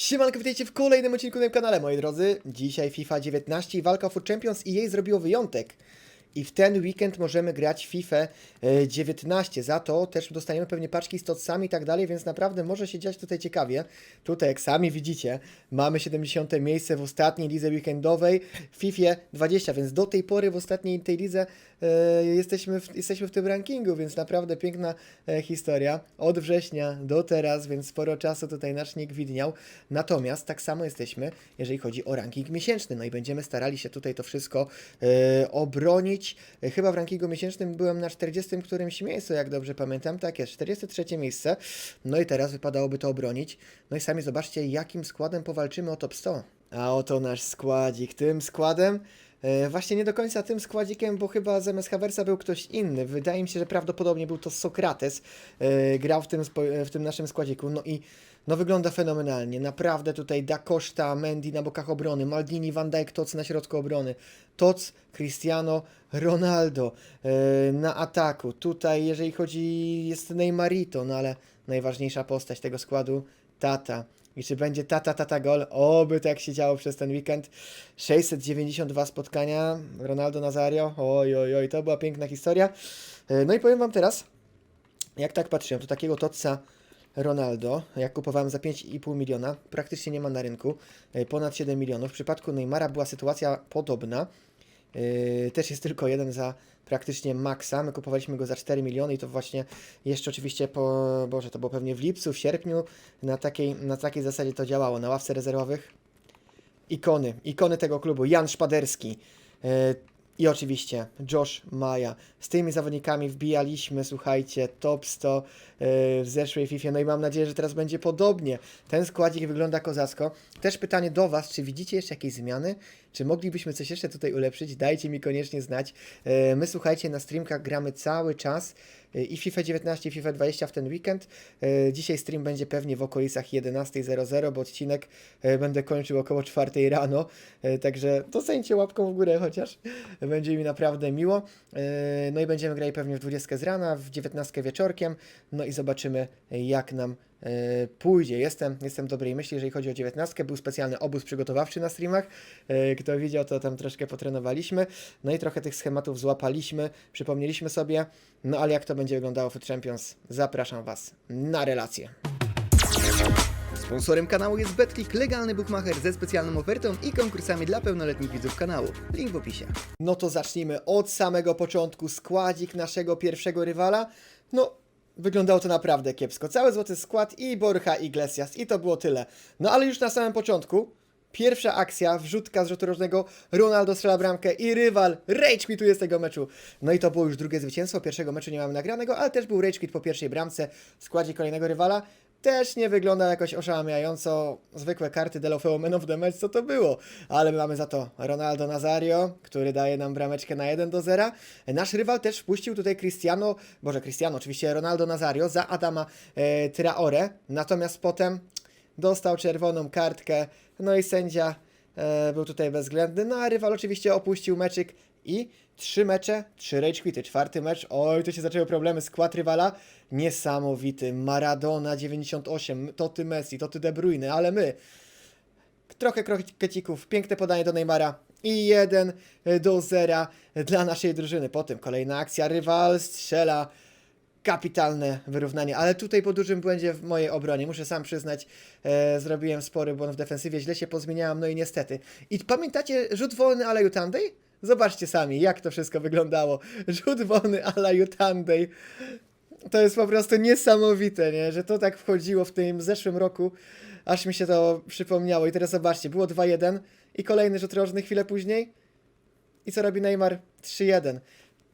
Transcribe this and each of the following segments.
Siemanko, witajcie w kolejnym odcinku na tym kanale, moi drodzy. Dzisiaj FIFA 19 i walka o Champions i jej zrobiło wyjątek. I w ten weekend możemy grać FIFA e, 19. Za to też dostaniemy pewnie paczki z totsami i tak dalej, więc naprawdę może się dziać tutaj ciekawie. Tutaj, jak sami widzicie, mamy 70. miejsce w ostatniej lidze weekendowej FIFA 20, więc do tej pory w ostatniej tej lidze e, jesteśmy, w, jesteśmy w tym rankingu, więc naprawdę piękna e, historia. Od września do teraz, więc sporo czasu tutaj nasz nick widniał. Natomiast tak samo jesteśmy, jeżeli chodzi o ranking miesięczny. No i będziemy starali się tutaj to wszystko e, obronić. E, Chyba w rankingu miesięcznym byłem na 40 którymś miejscu, jak dobrze pamiętam. Tak jest, 43 miejsce. No i teraz wypadałoby to obronić. No i sami zobaczcie, jakim składem powalczymy o top 100. A oto nasz składzik. Tym składem E, Właśnie nie do końca tym składzikiem, bo chyba zamiast Haversa był ktoś inny. Wydaje mi się, że prawdopodobnie był to Sokrates. e, Grał w tym, w tym naszym składziku. No i no wygląda fenomenalnie. Naprawdę tutaj Da Costa, Mendy na bokach obrony, Maldini, Van Dijk, Toc na środku obrony, Toc, Cristiano, Ronaldo e, na ataku. Tutaj jeżeli chodzi jest Neymarito, no ale najważniejsza postać tego składu Tata. I czy będzie tata, tata gol? Oby tak się działo przez ten weekend. 692 spotkania, Ronaldo Nazario, oj, oj, oj, to była piękna historia. E, No i powiem Wam teraz, jak tak patrzyłem, to takiego Totsa Ronaldo, jak kupowałem za 5,5 miliona, praktycznie nie ma na rynku, e, ponad 7 milionów. W przypadku Neymara była sytuacja podobna. Yy, też jest tylko jeden za praktycznie maksa. My kupowaliśmy go za 4 miliony i to właśnie jeszcze oczywiście po, Boże, to było pewnie w lipcu, w sierpniu, na takiej, na takiej zasadzie to działało, na ławce rezerwowych. Ikony, ikony tego klubu, Jan Szpaderski yy, i oczywiście Josh Maja. Z tymi zawodnikami wbijaliśmy, słuchajcie, top 100 yy, w zeszłej FIFA, no i mam nadzieję, że teraz będzie podobnie. Ten składzik wygląda kozacko. Też pytanie do Was, czy widzicie jeszcze jakieś zmiany? Czy moglibyśmy coś jeszcze tutaj ulepszyć? Dajcie mi koniecznie znać. E, My słuchajcie, na streamkach gramy cały czas e, i FIFA 19, i FIFA 20 w ten weekend. E, Dzisiaj stream będzie pewnie w okolicach 11.00, bo odcinek będę kończył około 4 rano. Także doceńcie łapką w górę chociaż. Będzie mi naprawdę miło. No i będziemy grali pewnie w 20 z rana, w 19 wieczorkiem. No i zobaczymy jak nam pójdzie. Jestem, jestem dobrej myśli, jeżeli chodzi o 19. Był specjalny obóz przygotowawczy na streamach. E, Kto widział, to tam troszkę potrenowaliśmy. No i trochę tych schematów złapaliśmy, przypomnieliśmy sobie. No ale jak to będzie wyglądało w Food Champions? Zapraszam Was na relację. Sponsorem kanału jest BetClick, legalny bookmacher ze specjalną ofertą i konkursami dla pełnoletnich widzów kanału. Link w opisie. No to zacznijmy od samego początku. Składzik naszego pierwszego rywala. No, wyglądało to naprawdę kiepsko. Cały złoty skład i Borja Iglesias i to było tyle. No ale już na samym początku Pierwsza akcja, wrzutka z rzutu rożnego, Ronaldo strzela bramkę i rywal rage quituje z tego meczu. No i to było już drugie zwycięstwo, pierwszego meczu nie mamy nagranego, ale też był rage quit po pierwszej bramce w składzie kolejnego rywala. Też nie wygląda jakoś oszałamiająco zwykłe karty Delofeo Man of the Match, co to było. Ale my mamy za to Ronaldo Nazario, który daje nam brameczkę na 1 do 0. Nasz rywal też wpuścił tutaj Cristiano, boże Cristiano, oczywiście Ronaldo Nazario za Adama e, Traore. Natomiast potem dostał czerwoną kartkę, no i sędzia e, był tutaj bezwzględny, no a rywal oczywiście opuścił meczyk i trzy mecze, trzy rage quity, czwarty mecz, oj, tu się zaczęły problemy, skład rywala, niesamowity, Maradona 98, to ty Messi, to ty De Bruyne, ale my, trochę krokecików, piękne podanie do Neymara i 1 do 0 dla naszej drużyny. Potem kolejna akcja, rywal strzela kapitalne wyrównanie, ale tutaj po dużym błędzie w mojej obronie, muszę sam przyznać, e, zrobiłem spory błąd w defensywie, źle się pozmieniałem, no i niestety. I pamiętacie rzut wolny ale Jutandej? Zobaczcie sami, jak to wszystko wyglądało. Rzut wolny ale Jutandej. To jest po prostu niesamowite, nie? że to tak wchodziło w tym zeszłym roku, aż mi się to przypomniało. I teraz zobaczcie, było 2-1 i kolejny rzut rożny chwilę później. I co robi Neymar? 3-1.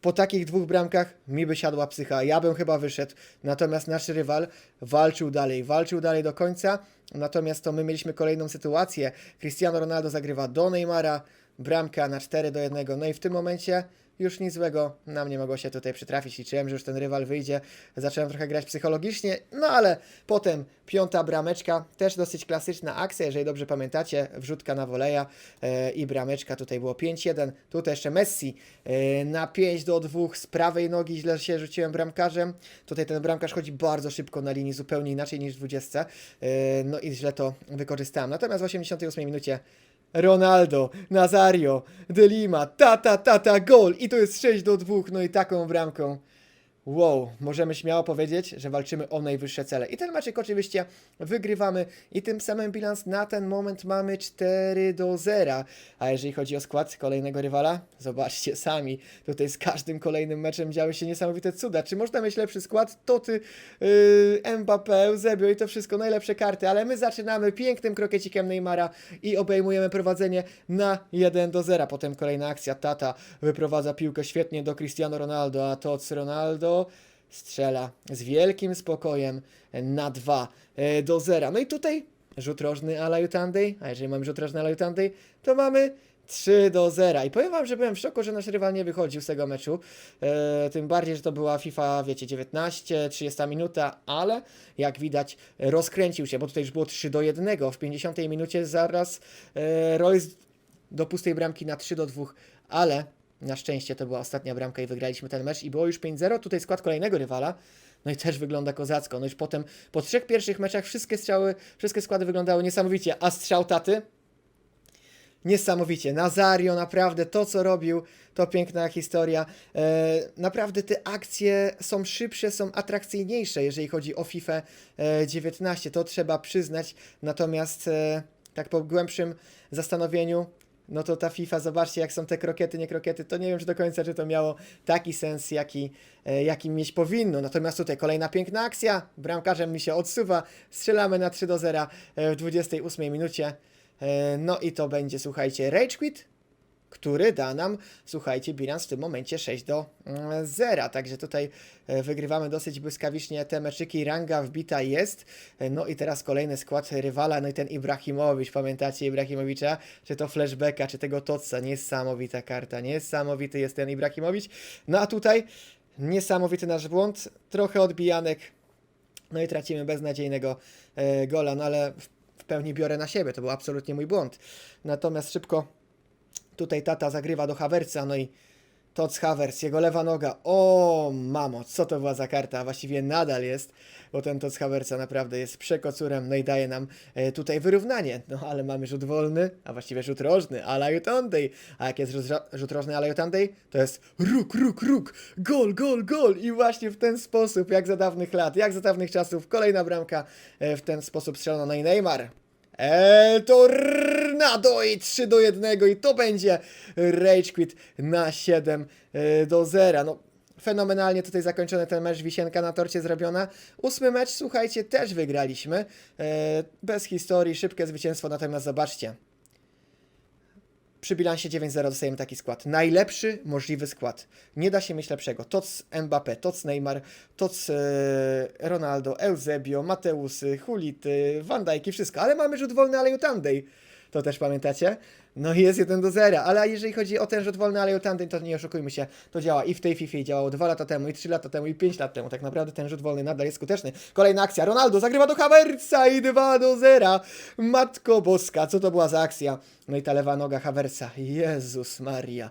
Po takich dwóch bramkach mi by siadła psycha. Ja bym chyba wyszedł. Natomiast nasz rywal walczył dalej. Walczył dalej do końca. Natomiast to my mieliśmy kolejną sytuację. Cristiano Ronaldo zagrywa do Neymara. Bramka na 4 do 1. No i w tym momencie już nic złego nam nie mogło się tutaj przytrafić. Liczyłem, że już ten rywal wyjdzie. Zacząłem trochę grać psychologicznie, no ale potem piąta brameczka, też dosyć klasyczna akcja, jeżeli dobrze pamiętacie, wrzutka na woleja e, i brameczka, tutaj było 5-1, tutaj jeszcze Messi e, na 5 do 2 z prawej nogi, źle się rzuciłem bramkarzem, tutaj ten bramkarz chodzi bardzo szybko na linii, zupełnie inaczej niż w 20, e, no i źle to wykorzystałem. Natomiast w 88 minucie Ronaldo, Nazario, De Lima, tata, tata, gol i to jest 6 do 2, no i taką bramką. Wow, możemy śmiało powiedzieć, że walczymy o najwyższe cele. I ten meczek oczywiście wygrywamy i tym samym bilans na ten moment mamy 4 do 0. A jeżeli chodzi o skład kolejnego rywala, zobaczcie sami, tutaj z każdym kolejnym meczem działy się niesamowite cuda. Czy można mieć lepszy skład? Toty, yy, Mbappé, Eusebio i to wszystko najlepsze karty, ale my zaczynamy pięknym krokecikiem Neymara i obejmujemy prowadzenie na 1 do 0. Potem kolejna akcja, Tata wyprowadza piłkę świetnie do Cristiano Ronaldo, a to z Ronaldo strzela z wielkim spokojem na 2 e, do 0. No i tutaj rzut rożny ala Jutandej, a jeżeli mamy rzut rożny ala Jutandej, to mamy 3 do 0. I powiem wam, że byłem w szoku, że nasz rywal nie wychodził z tego meczu. E, tym bardziej, że to była FIFA, wiecie, 19, 30 minuta, ale jak widać rozkręcił się, bo tutaj już było 3 do 1. W 50 minucie zaraz e, Royce do pustej bramki na 3 do 2, ale na szczęście to była ostatnia bramka i wygraliśmy ten mecz i było już 5-0. Tutaj skład kolejnego rywala. No i też wygląda kozacko. No już potem po trzech pierwszych meczach wszystkie strzały, wszystkie składy wyglądały niesamowicie, a strzał taty niesamowicie. Nazario, naprawdę to, co robił, to piękna historia. E, naprawdę te akcje są szybsze, są atrakcyjniejsze, jeżeli chodzi o FIFA e, 19. To trzeba przyznać. Natomiast e, tak po głębszym zastanowieniu, no to ta FIFA, zobaczcie, jak są te krokiety, nie krokiety, to nie wiem, czy do końca, czy to miało taki sens, jaki, e, jaki mieć powinno. Natomiast tutaj kolejna piękna akcja, bramkarzem mi się odsuwa, strzelamy na 3 do 0 e, w 28 minucie. E, No i to będzie, słuchajcie, Rage Quit, który da nam, słuchajcie, bilans w tym momencie 6 do 0. Także tutaj e, wygrywamy dosyć błyskawicznie te meczyki. Ranga wbita jest. E, No i teraz kolejny skład rywala. No i ten Ibrahimowicz. Pamiętacie Ibrahimowicza? Czy to flashbacka, czy tego Totsa? Niesamowita karta. Niesamowity jest ten Ibrahimowicz. No a tutaj niesamowity nasz błąd. Trochę odbijanek. No i tracimy beznadziejnego e, gola, no ale w pełni biorę na siebie. To był absolutnie mój błąd. Natomiast szybko Tutaj tata zagrywa do Hawerca, no i Tots Havertz, jego lewa noga. O, mamo, co to była za karta? Właściwie nadal jest, bo ten Tots Havertza naprawdę jest przekocurem, no i daje nam e, tutaj wyrównanie. No ale mamy rzut wolny, a właściwie rzut rożny, ala Jutandej. A jak jest rzut, rożny, ala Jutandej, to jest ruk, ruk, ruk, gol, gol, gol. I właśnie w ten sposób, jak za dawnych lat, jak za dawnych czasów, kolejna bramka e, w ten sposób strzelona. No i Neymar. El Tornado i 3 do 1 i to będzie Rage Quit na 7 e, do 0. No, fenomenalnie tutaj zakończony ten mecz, wisienka na torcie zrobiona. Ósmy mecz, słuchajcie, też wygraliśmy. E, bez historii, szybkie zwycięstwo, natomiast zobaczcie. Przy bilansie 9-0 dostajemy taki skład. Najlepszy możliwy skład. Nie da się mieć lepszego. Tots Mbappé, Tots Neymar, Tots e, Ronaldo, Eusebio, Mateusy, Hulity, Van Dijk i wszystko. Ale mamy rzut wolny, ale Jutandej. To też pamiętacie? No i jest 1 do 0, ale jeżeli chodzi o ten rzut wolny, ale Jutandej, to nie oszukujmy się, to działa i w tej FIFA działało 2 lata temu, i 3 lata temu, i 5 lat temu. Tak naprawdę ten rzut wolny nadal jest skuteczny. Kolejna akcja, Ronaldo zagrywa do Havertza i 2 do 0. Matko Boska, co to była za akcja? No i ta lewa noga Havertza, Jezus Maria.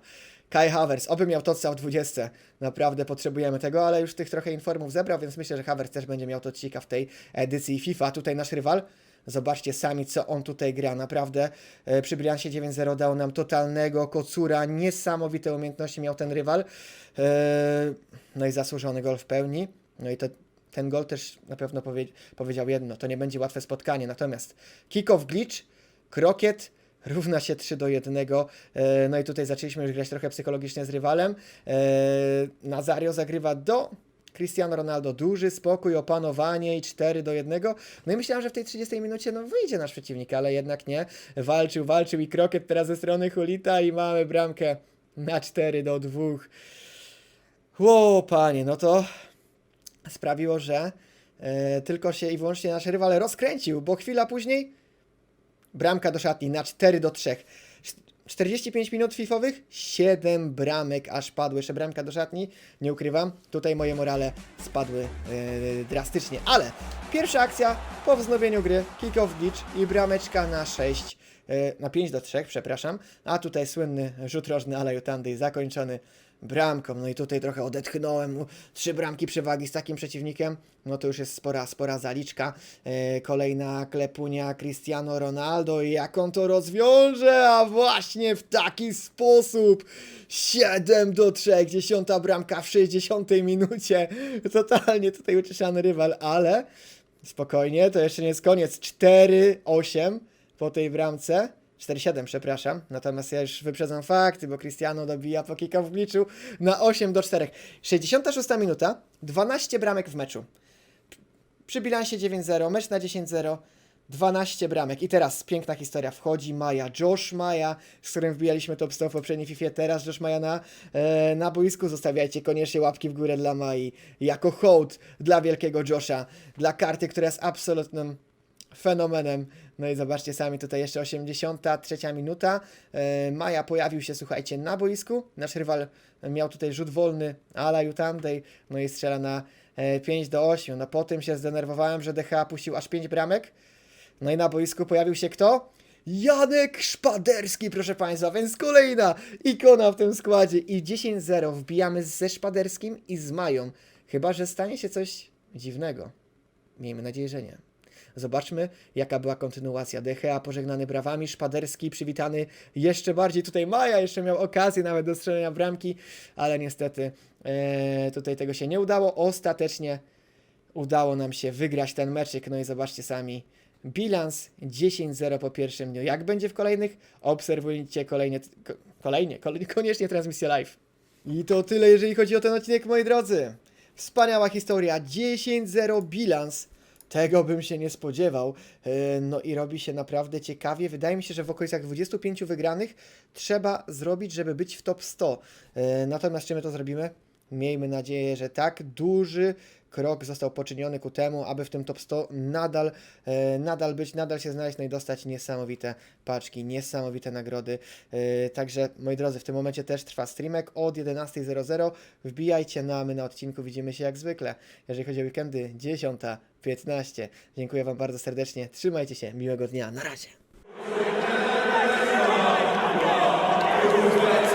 Kai Havertz, oby miał to w 20. Naprawdę potrzebujemy tego, ale już tych trochę informów zebrał, więc myślę, że Havertz też będzie miał to w tej edycji FIFA. Tutaj nasz rywal. Zobaczcie sami, co on tutaj gra. Naprawdę e, przy bilansie 9-0 dał nam totalnego kocura. Niesamowite umiejętności miał ten rywal. E, no i zasłużony gol w pełni. No i to, ten gol też na pewno powie, powiedział jedno. To nie będzie łatwe spotkanie. Natomiast kick-off glitch, krokiet, równa się 3 do 1. E, No i tutaj zaczęliśmy już grać trochę psychologicznie z rywalem. Nazario zagrywa do Cristiano Ronaldo. Duży spokój, opanowanie i 4 do 1. No i myślałem, że w tej 30 minucie no, wyjdzie nasz przeciwnik, ale jednak nie. Walczył, walczył i krokiet teraz ze strony Hulita i mamy bramkę na 4 do 2. Ło, panie, no to sprawiło, że e, tylko się i wyłącznie nasz rywal rozkręcił, bo chwila później bramka do szatni na 4 do 3. 45 minut fifowych, 7 bramek aż padły, jeszcze bramka do szatni, nie ukrywam, tutaj moje morale spadły e, drastycznie, ale pierwsza akcja po wznowieniu gry, kick-off glitch i brameczka na 6, e, na 5 do 3, przepraszam, a tutaj słynny rzut rożny Ala Jutandy zakończony bramką, no i tutaj trochę odetchnąłem, trzy bramki przewagi z takim przeciwnikiem, no to już jest spora, spora zaliczka, e, kolejna klepunia Cristiano Ronaldo i jak on to rozwiąże, a właśnie w taki sposób, 7 do 3, dziesiąta bramka w 60 minucie, totalnie tutaj ucieszany rywal, ale spokojnie, to jeszcze nie jest koniec, 4-8 po tej bramce, 4-7, przepraszam. Natomiast ja już wyprzedzam fakty, bo Cristiano dobija po kika w gliczu na 8 do 4. 66 minuta, 12 bramek w meczu. Przy bilansie 9-0, mecz na 10-0, 12 bramek. I teraz piękna historia. Wchodzi Maja, Josh Maja, z którym wbijaliśmy top 100 w poprzedniej FIFA. Teraz Josh Maja na, e, na boisku. Zostawiajcie koniecznie łapki w górę dla Mai. Jako hołd dla wielkiego Josha. Dla karty, która jest absolutnym fenomenem. No i zobaczcie sami, tutaj jeszcze 83 minuta. E, Maja pojawił się, słuchajcie, na boisku. Nasz rywal miał tutaj rzut wolny, ala Jutandej, no i strzela na e, 5 do 8. No po tym się zdenerwowałem, że DH puścił aż 5 bramek. No i na boisku pojawił się kto? Janek Szpaderski, proszę Państwa, więc kolejna ikona w tym składzie. I 10-0 wbijamy ze Szpaderskim i z Mają. Chyba, że stanie się coś dziwnego. Miejmy nadzieję, że nie. Zobaczmy, jaka była kontynuacja. DHA pożegnany brawami, Szpaderski przywitany jeszcze bardziej. Tutaj Maja jeszcze miał okazję nawet do strzelenia bramki, ale niestety e, tutaj tego się nie udało. Ostatecznie udało nam się wygrać ten meczyk. No i zobaczcie sami. Bilans 10-0 po pierwszym dniu. Jak będzie w kolejnych? Obserwujcie kolejnie, ko, kolejnie, kolejnie, koniecznie transmisję live. I to tyle, jeżeli chodzi o ten odcinek, moi drodzy. Wspaniała historia. 10-0 bilans. Tego bym się nie spodziewał. E, No i robi się naprawdę ciekawie. Wydaje mi się, że w okolicach 25 wygranych trzeba zrobić, żeby być w top 100. E, Natomiast czy my to zrobimy? Miejmy nadzieję, że tak. Duży krok został poczyniony ku temu, aby w tym top 100 nadal, e, nadal być, nadal się znaleźć, no i dostać niesamowite paczki, niesamowite nagrody. E, Także, moi drodzy, w tym momencie też trwa streamek od 11.00. Wbijajcie, no a my na odcinku widzimy się jak zwykle. Jeżeli chodzi o weekendy, 10.15. Dziękuję Wam bardzo serdecznie. Trzymajcie się, miłego dnia. Na razie.